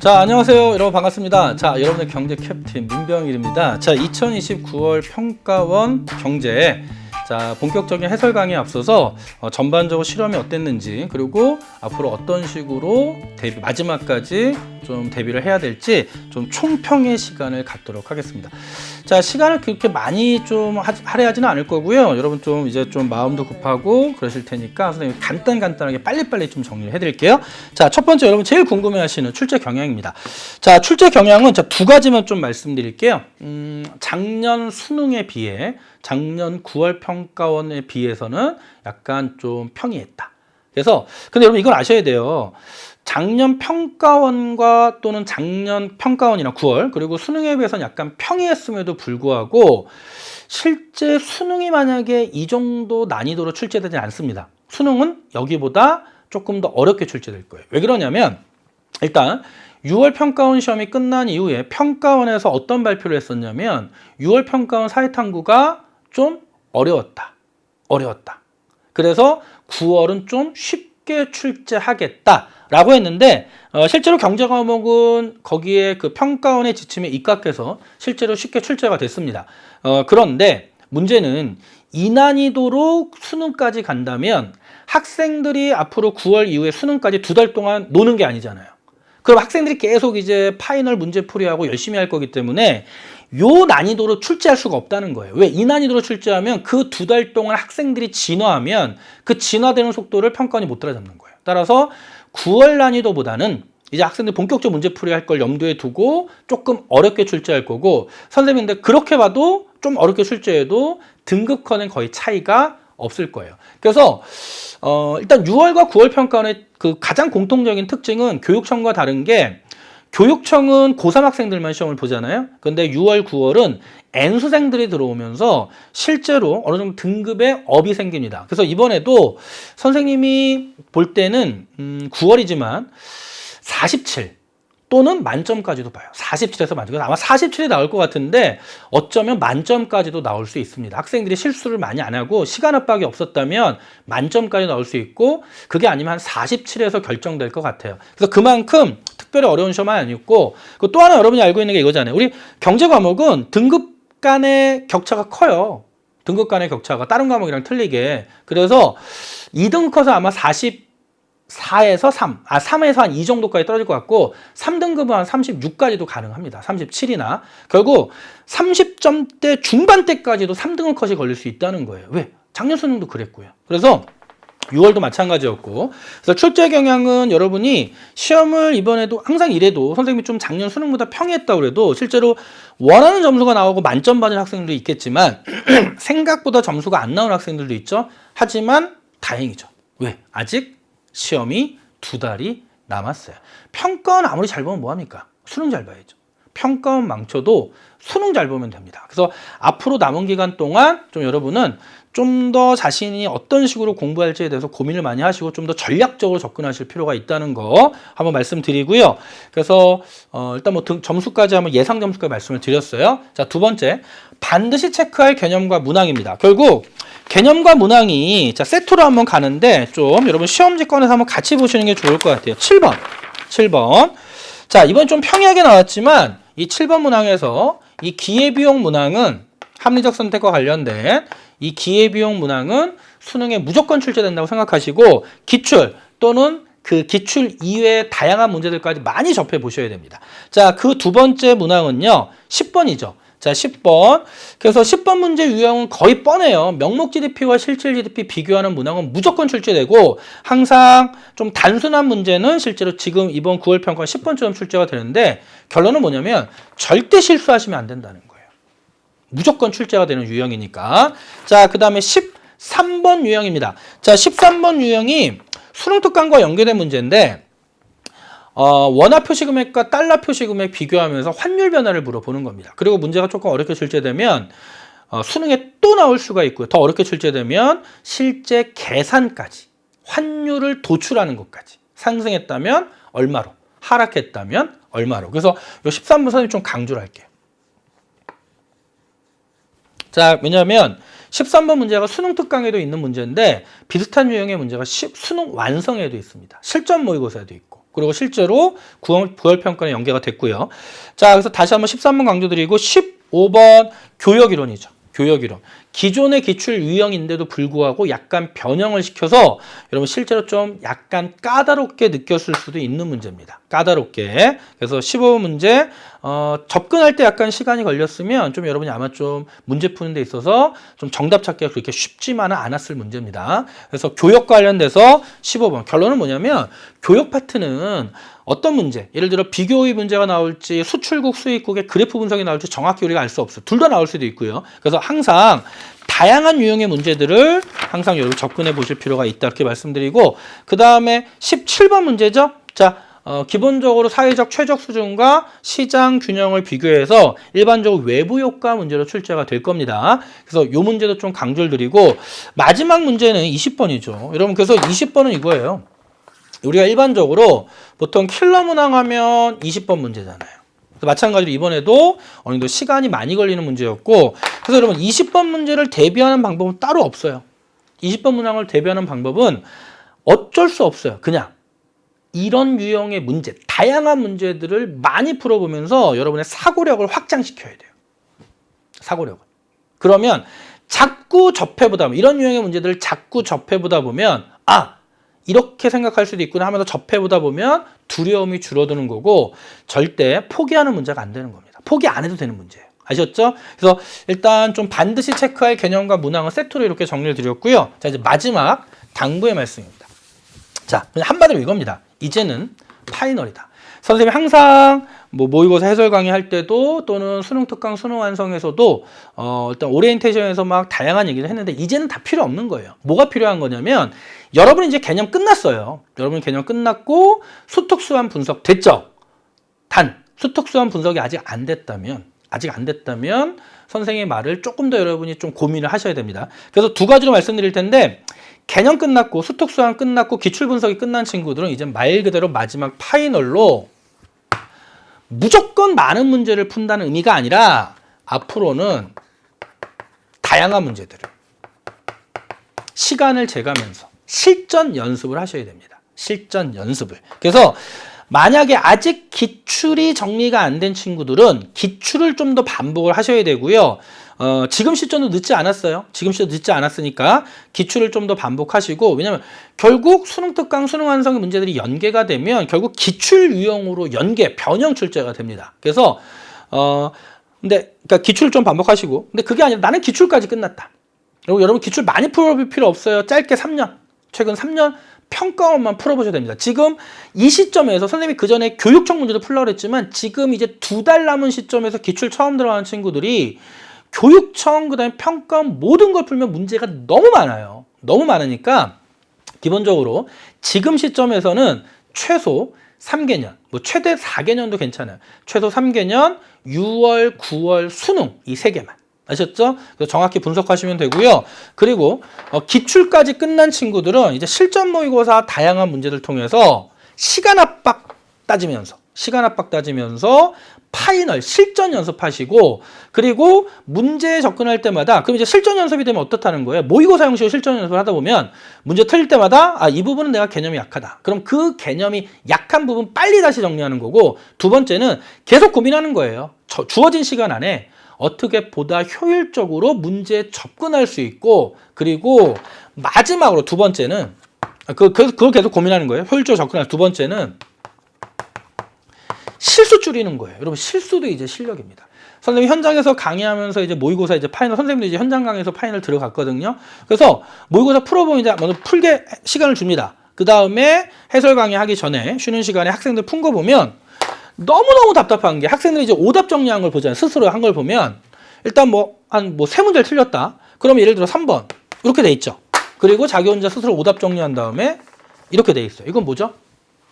자, 안녕하세요. 여러분 반갑습니다. 자, 여러분의 경제 캡틴 민병일입니다. 자, 2020 9월 평가원 경제 자, 본격적인 해설 강의에 앞서서 어, 전반적으로 실험이 어땠는지 그리고 앞으로 어떤 식으로 데뷔, 마지막까지 좀 대비를 해야 될지 좀 총평의 시간을 갖도록 하겠습니다. 자, 시간을 그렇게 많이 좀 하- 할애하지는 않을 거고요. 여러분 좀 이제 좀 마음도 급하고 그러실 테니까 선생님 간단 간단하게 빨리빨리 좀 정리를 해드릴게요. 자, 첫 번째 여러분 제일 궁금해하시는 출제 경향입니다. 자, 출제 경향은 자, 두 가지만 좀 말씀드릴게요. 음, 작년 수능에 비해 작년 9월 평가원에 비해서는 약간 좀 평이했다. 그래서 근데 여러분 이걸 아셔야 돼요. 작년 평가원과 또는 작년 평가원이나 9월 그리고 수능에 비해서는 약간 평이했음에도 불구하고 실제 수능이 만약에 이 정도 난이도로 출제되지 않습니다. 수능은 여기보다 조금 더 어렵게 출제될 거예요. 왜 그러냐면 일단 6월 평가원 시험이 끝난 이후에 평가원에서 어떤 발표를 했었냐면 6월 평가원 사회탐구가 좀 어려웠다. 어려웠다. 그래서 9월은 좀 쉽게 출제하겠다라고 했는데 어, 실제로 경제 과목은 거기에 그 평가원의 지침에 입각해서 실제로 쉽게 출제가 됐습니다. 어, 그런데 문제는 이 난이도로 수능까지 간다면 학생들이 앞으로 9월 이후에 수능까지 두 달 동안 노는 게 아니잖아요. 그럼 학생들이 계속 이제 파이널 문제 풀이하고 열심히 할 거기 때문에 요 난이도로 출제할 수가 없다는 거예요. 왜? 이 난이도로 출제하면 그 두 달 동안 학생들이 진화하면 그 진화되는 속도를 평가원이 못 따라잡는 거예요. 따라서 9월 난이도보다는 이제 학생들 본격적 문제 풀이 할 걸 염두에 두고 조금 어렵게 출제할 거고 선생님인데 그렇게 봐도 좀 어렵게 출제해도 등급커는 거의 차이가 없을 거예요. 그래서 어, 일단 6월과 9월 평가원의 그 가장 공통적인 특징은 교육청과 다른 게 교육청은 고3 학생들만 시험을 보잖아요. 근데 6월, 9월은 N수생들이 들어오면서 실제로 어느 정도 등급의 업이 생깁니다. 그래서 이번에도 선생님이 볼 때는 음, 9월이지만 47 또는 만점까지도 봐요. 47에서 만점. 아마 47이 나올 것 같은데 어쩌면 만점까지도 나올 수 있습니다. 학생들이 실수를 많이 안 하고 시간 압박이 없었다면 만점까지 나올 수 있고 그게 아니면 한 47에서 결정될 것 같아요. 그래서 그만큼 특별히 어려운 시험은 아니었고 그또 하나 여러분이 알고 있는 게 이거잖아요. 우리 경제 과목은 등급 간의 격차가 커요. 등급 간의 격차가 다른 과목이랑 틀리게. 그래서 2등급 커서 아마 40 4에서 3, 아 3에서 한 2 정도까지 떨어질 것 같고 3등급은 한 36까지도 가능합니다. 37이나 결국 30점대 중반대까지도 3등급 컷이 걸릴 수 있다는 거예요. 왜? 작년 수능도 그랬고요. 그래서 6월도 마찬가지였고 그래서 출제 경향은 여러분이 시험을 이번에도 항상 이래도 선생님이 좀 작년 수능보다 평이했다고 그래도 실제로 원하는 점수가 나오고 만점 받은 학생들도 있겠지만 생각보다 점수가 안 나오는 학생들도 있죠. 하지만 다행이죠. 왜? 아직 시험이 두 달이 남았어요. 평가원 아무리 잘 보면 뭐합니까? 수능 잘 봐야죠. 평가원 망쳐도 수능 잘 보면 됩니다. 그래서 앞으로 남은 기간 동안 좀 여러분은 좀 더 자신이 어떤 식으로 공부할지에 대해서 고민을 많이 하시고 좀 더 전략적으로 접근하실 필요가 있다는 거 한번 말씀드리고요. 그래서 어 일단 뭐 등- 점수까지 한번 예상 점수까지 말씀을 드렸어요. 자, 두 번째. 반드시 체크할 개념과 문항입니다. 결국 개념과 문항이 자, 세트로 한번 가는데 좀 여러분 시험지 꺼내서 한번 같이 보시는 게 좋을 것 같아요. 7번. 7번. 자, 이번 좀 평이하게 나왔지만 이 7번 문항에서 이 기회비용 문항은 합리적 선택과 관련된 이 기회비용 문항은 수능에 무조건 출제된다고 생각하시고 기출 또는 그 기출 이외의 다양한 문제들까지 많이 접해 보셔야 됩니다. 자, 그 두 번째 문항은요. 10번이죠. 자, 10번. 그래서 10번 문제 유형은 거의 뻔해요. 명목 GDP와 실질 GDP 비교하는 문항은 무조건 출제되고 항상 좀 단순한 문제는 실제로 지금 이번 9월 평가 10번처럼 출제가 되는데 결론은 뭐냐면 절대 실수하시면 안 된다는 거예요. 무조건 출제가 되는 유형이니까. 자, 그 다음에 13번 유형입니다. 자, 13번 유형이 수능 특강과 연계된 문제인데, 어, 원화 표시 금액과 달러 표시 금액 비교하면서 환율 변화를 물어보는 겁니다. 그리고 문제가 조금 어렵게 출제되면, 어, 수능에 또 나올 수가 있고요. 더 어렵게 출제되면 실제 계산까지, 환율을 도출하는 것까지. 상승했다면 얼마로, 하락했다면 얼마로. 그래서 이 13번 선생님 좀 강조를 할게요. 자, 왜냐하면 13번 문제가 수능 특강에도 있는 문제인데 비슷한 유형의 문제가 시- 수능 완성에도 있습니다. 실전 모의고사에도 있고. 그리고 실제로 9월, 9월 평가에 연계가 됐고요. 자, 그래서 다시 한번 13번 강조드리고 15번 교역 이론이죠. 교역 이론. 기존의 기출 유형인데도 불구하고 약간 변형을 시켜서 여러분 실제로 좀 약간 까다롭게 느꼈을 수도 있는 문제입니다. 까다롭게. 그래서 15번 문제 어, 접근할 때 약간 시간이 걸렸으면 좀 여러분이 아마 좀 문제 푸는 데 있어서 좀 정답 찾기가 그렇게 쉽지만은 않았을 문제입니다. 그래서 교역 관련돼서 15번 결론은 뭐냐면 교역 파트는 어떤 문제, 예를 들어 비교의 문제가 나올지 수출국 수입국의 그래프 분석이 나올지 정확히 우리가 알 수 없어요. 둘다 나올 수도 있고요. 그래서 항상 다양한 유형의 문제들을 항상 여러분 접근해 보실 필요가 있다 이렇게 말씀드리고 그 다음에 17번 문제죠. 자, 어, 기본적으로 사회적 최적 수준과 시장 균형을 비교해서 일반적으로 외부 효과 문제로 출제가 될 겁니다. 그래서 이 문제도 좀 강조를 드리고 마지막 문제는 20번이죠. 여러분 그래서 20번은 이거예요. 우리가 일반적으로 보통 킬러 문항 하면 20번 문제잖아요. 마찬가지로 이번에도 어느 정도 시간이 많이 걸리는 문제였고 그래서 여러분 20번 문제를 대비하는 방법은 따로 없어요. 20번 문항을 대비하는 방법은 어쩔 수 없어요. 그냥 이런 유형의 문제, 다양한 문제들을 많이 풀어보면서 여러분의 사고력을 확장시켜야 돼요. 사고력을. 그러면 자꾸 접해보다 이런 유형의 문제들을 자꾸 접해보다 보면 아 이렇게 생각할 수도 있구나 하면서 접해보다 보면 두려움이 줄어드는 거고 절대 포기하는 문제가 안 되는 겁니다. 포기 안 해도 되는 문제예요. 아셨죠? 그래서 일단 좀 반드시 체크할 개념과 문항을 세트로 이렇게 정리를 드렸고요. 자 이제 마지막 당부의 말씀입니다. 자 한마디로 이겁니다. 이제는 파이널이다. 선생님이 항상 뭐 모의고사 해설 강의 할 때도 또는 수능 특강 수능 완성에서도 어 일단 오리엔테이션에서 막 다양한 얘기를 했는데 이제는 다 필요 없는 거예요. 뭐가 필요한 거냐면 여러분 이제 개념 끝났어요. 여러분 개념 끝났고 수특수한 분석 됐죠. 단 수특수한 분석이 아직 안 됐다면 아직 안 됐다면 선생님의 말을 조금 더 여러분이 좀 고민을 하셔야 됩니다. 그래서 두 가지로 말씀드릴 텐데 개념 끝났고 수특수한 끝났고 기출 분석이 끝난 친구들은 이제 말 그대로 마지막 파이널로 무조건 많은 문제를 푼다는 의미가 아니라 앞으로는 다양한 문제들을 시간을 재가면서 실전 연습을 하셔야 됩니다. 실전 연습을. 그래서 만약에 아직 기출이 정리가 안 된 친구들은 기출을 좀 더 반복을 하셔야 되고요. 어, 지금 시점도 늦지 않았어요. 지금 시점 늦지 않았으니까 기출을 좀 더 반복하시고 왜냐면 결국 수능 특강 수능 완성의 문제들이 연계가 되면 결국 기출 유형으로 연계 변형 출제가 됩니다. 그래서 어 근데 그러니까 기출을 좀 반복하시고 근데 그게 아니라 나는 기출까지 끝났다. 그리고 여러분 기출 많이 풀어볼 필요 없어요. 짧게 3년 최근 3년 평가원만 풀어보셔야 됩니다. 지금 이 시점에서 선생님이 그 전에 교육청 문제도 풀려고 그랬지만 지금 이제 두 달 남은 시점에서 기출 처음 들어가는 친구들이 교육청 그다음에 평가원 모든 걸 풀면 문제가 너무 많아요. 너무 많으니까 기본적으로 지금 시점에서는 최소 3개년, 뭐 최대 4개년도 괜찮아요. 최소 3개년, 6월, 9월 수능 이 세 개만. 아셨죠? 정확히 분석하시면 되고요. 그리고 어, 기출까지 끝난 친구들은 이제 실전 모의고사 다양한 문제들 통해서 시간 압박 따지면서 시간 압박 따지면서 파이널 실전 연습하시고 그리고 문제에 접근할 때마다 그럼 이제 실전 연습이 되면 어떻다는 거예요? 모의고사 형식으로 실전 연습을 하다 보면 문제 틀릴 때마다 아 이 부분은 내가 개념이 약하다. 그럼 그 개념이 약한 부분 빨리 다시 정리하는 거고 두 번째는 계속 고민하는 거예요. 저, 주어진 시간 안에 어떻게 보다 효율적으로 문제에 접근할 수 있고 그리고 마지막으로 두 번째는 아, 그, 그, 그걸 계속 고민하는 거예요. 효율적으로 접근할 두 번째는 실수 줄이는 거예요. 여러분 실수도 이제 실력입니다. 선생님 현장에서 강의하면서 이제 모의고사 이제 파이널 선생님도 이제 현장 강의에서 파이널 들어갔거든요. 그래서 모의고사 풀어보면 이제 먼저 풀게 시간을 줍니다. 그 다음에 해설 강의 하기 전에 쉬는 시간에 학생들 푼 거 보면 너무너무 답답한 게 학생들이 이제 오답 정리한 걸 보잖아요. 스스로 한 걸 보면 일단 뭐 한 뭐 세 문제를 틀렸다. 그러면 예를 들어 3번 이렇게 돼 있죠. 그리고 자기 혼자 스스로 오답 정리한 다음에 이렇게 돼 있어요. 이건 뭐죠?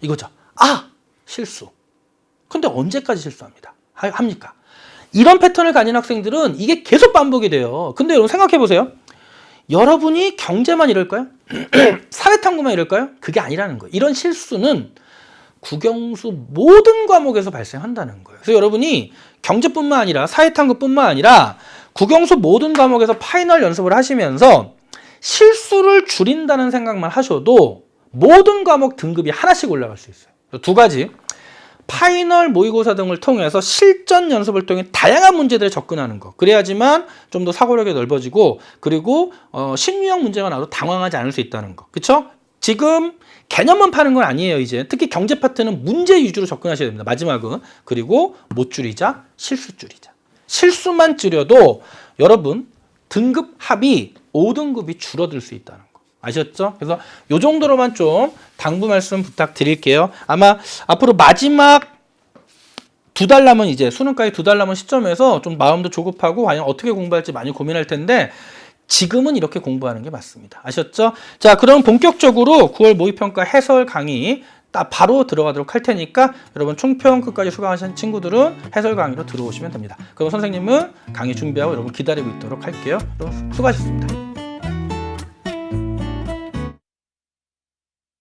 이거죠. 아 실수. 근데 언제까지 실수합니다? 하- 합니까? 이런 패턴을 가진 학생들은 이게 계속 반복이 돼요. 근데 여러분 생각해 보세요. 여러분이 경제만 이럴까요? 사회 탐구만 이럴까요? 그게 아니라는 거예요. 이런 실수는 국영수 모든 과목에서 발생한다는 거예요. 그래서 여러분이 경제뿐만 아니라 사회탐구뿐만 아니라 국영수 모든 과목에서 파이널 연습을 하시면서 실수를 줄인다는 생각만 하셔도 모든 과목 등급이 하나씩 올라갈 수 있어요. 두 가지. 파이널 모의고사 등을 통해서 실전 연습을 통해 다양한 문제들에 접근하는 거. 그래야지만 좀 더 사고력이 넓어지고 그리고 어, 신유형 문제가 나도 당황하지 않을 수 있다는 거. 그쵸? 지금 개념만 파는 건 아니에요, 이제. 특히 경제 파트는 문제 위주로 접근하셔야 됩니다. 마지막은. 그리고 못 줄이자, 실수 줄이자. 실수만 줄여도 여러분 등급 합이 5등급이 줄어들 수 있다는 거. 아셨죠? 그래서 요 정도로만 좀 당부 말씀 부탁드릴게요. 아마 앞으로 마지막 두 달 남은 이제 수능까지 두 달 남은 시점에서 좀 마음도 조급하고 과연 어떻게 공부할지 많이 고민할 텐데 지금은 이렇게 공부하는 게 맞습니다. 아셨죠? 자, 그럼 본격적으로 9월 모의평가 해설 강의 딱 바로 들어가도록 할 테니까 여러분 총평 끝까지 수강하신 친구들은 해설 강의로 들어오시면 됩니다. 그럼 선생님은 강의 준비하고 여러분 기다리고 있도록 할게요. 여러분 수고하셨습니다.